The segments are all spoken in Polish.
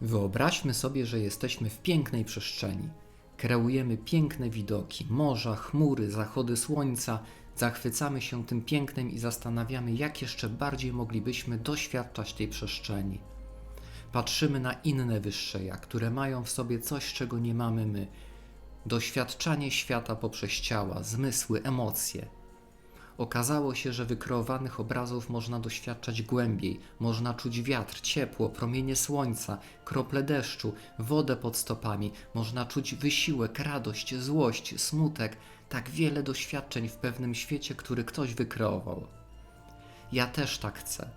Wyobraźmy sobie, że jesteśmy w pięknej przestrzeni. Kreujemy piękne widoki morza, chmury, zachody słońca, zachwycamy się tym pięknem i zastanawiamy, jak jeszcze bardziej moglibyśmy doświadczać tej przestrzeni. Patrzymy na inne wyższe ja, które mają w sobie coś, czego nie mamy my. Doświadczanie świata poprzez ciała, zmysły, emocje. Okazało się, że wykreowanych obrazów można doświadczać głębiej, można czuć wiatr, ciepło, promienie słońca, krople deszczu, wodę pod stopami, można czuć wysiłek, radość, złość, smutek, tak wiele doświadczeń w pewnym świecie, który ktoś wykreował. Ja też tak chcę.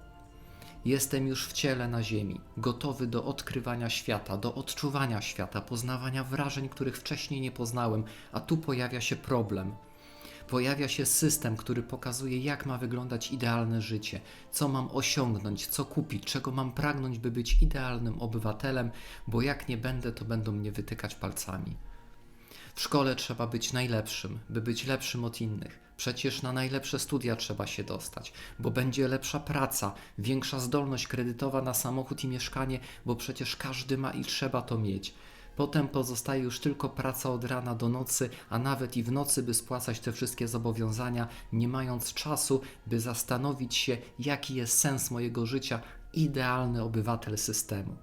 Jestem już w ciele na ziemi, gotowy do odkrywania świata, do odczuwania świata, poznawania wrażeń, których wcześniej nie poznałem, a tu pojawia się problem. Pojawia się system, który pokazuje, jak ma wyglądać idealne życie, co mam osiągnąć, co kupić, czego mam pragnąć, by być idealnym obywatelem, bo jak nie będę, to będą mnie wytykać palcami. W szkole trzeba być najlepszym, by być lepszym od innych. Przecież na najlepsze studia trzeba się dostać, bo będzie lepsza praca, większa zdolność kredytowa na samochód i mieszkanie, bo przecież każdy ma i trzeba to mieć. Potem pozostaje już tylko praca od rana do nocy, a nawet i w nocy, by spłacać te wszystkie zobowiązania, nie mając czasu, by zastanowić się, jaki jest sens mojego życia, idealny obywatel systemu.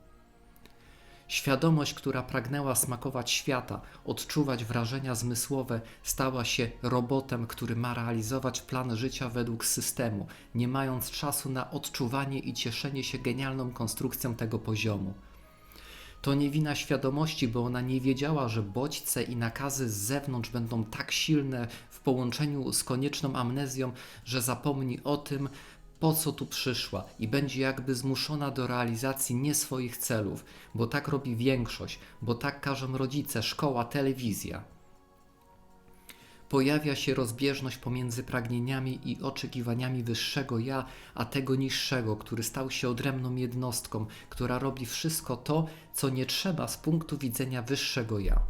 Świadomość, która pragnęła smakować świata, odczuwać wrażenia zmysłowe, stała się robotem, który ma realizować plan życia według systemu, nie mając czasu na odczuwanie i cieszenie się genialną konstrukcją tego poziomu. To nie wina świadomości, bo ona nie wiedziała, że bodźce i nakazy z zewnątrz będą tak silne w połączeniu z konieczną amnezją, że zapomni o tym, po co tu przyszła i będzie jakby zmuszona do realizacji nie swoich celów, bo tak robi większość, bo tak każą rodzice, szkoła, telewizja. Pojawia się rozbieżność pomiędzy pragnieniami i oczekiwaniami wyższego ja, a tego niższego, który stał się odrębną jednostką, która robi wszystko to, co nie trzeba z punktu widzenia wyższego ja.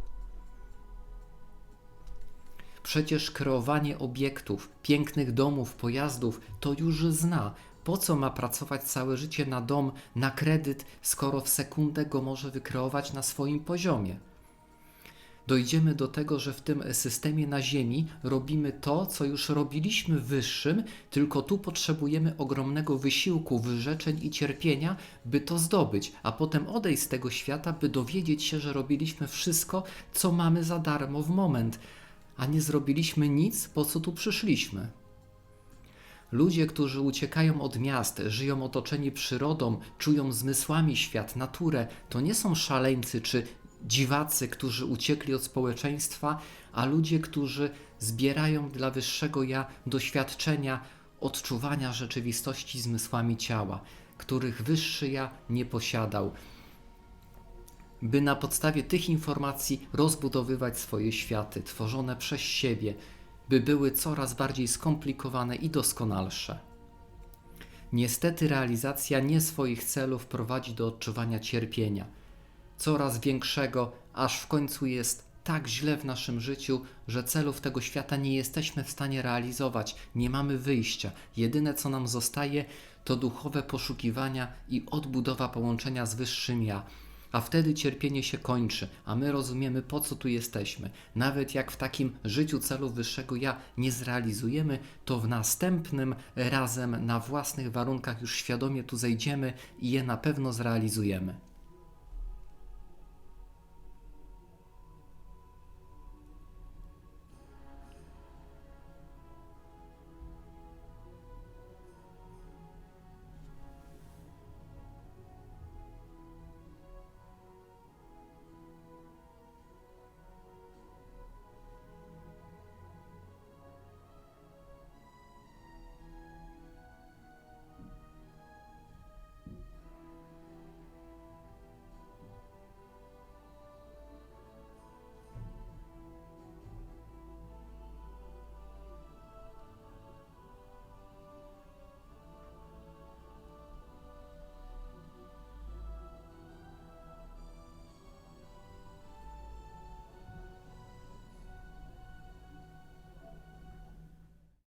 Przecież kreowanie obiektów, pięknych domów, pojazdów to już zna. Po co ma pracować całe życie na dom, na kredyt, skoro w sekundę go może wykreować na swoim poziomie? Dojdziemy do tego, że w tym systemie na Ziemi robimy to, co już robiliśmy wyższym, tylko tu potrzebujemy ogromnego wysiłku, wyrzeczeń i cierpienia, by to zdobyć, a potem odejść z tego świata, by dowiedzieć się, że robiliśmy wszystko, co mamy za darmo w moment, a nie zrobiliśmy nic, po co tu przyszliśmy. Ludzie, którzy uciekają od miast, żyją otoczeni przyrodą, czują zmysłami świat, naturę, to nie są szaleńcy czy dziwacy, którzy uciekli od społeczeństwa, a ludzie, którzy zbierają dla wyższego ja doświadczenia odczuwania rzeczywistości zmysłami ciała, których wyższy ja nie posiadał, by na podstawie tych informacji rozbudowywać swoje światy tworzone przez siebie, by były coraz bardziej skomplikowane i doskonalsze. Niestety realizacja nie swoich celów prowadzi do odczuwania cierpienia, coraz większego, aż w końcu jest tak źle w naszym życiu, że celów tego świata nie jesteśmy w stanie realizować, nie mamy wyjścia. Jedyne co nam zostaje to duchowe poszukiwania i odbudowa połączenia z wyższym ja. A wtedy cierpienie się kończy, a my rozumiemy, po co tu jesteśmy. Nawet jak w takim życiu celu wyższego ja nie zrealizujemy, to w następnym razem na własnych warunkach już świadomie tu zejdziemy i je na pewno zrealizujemy.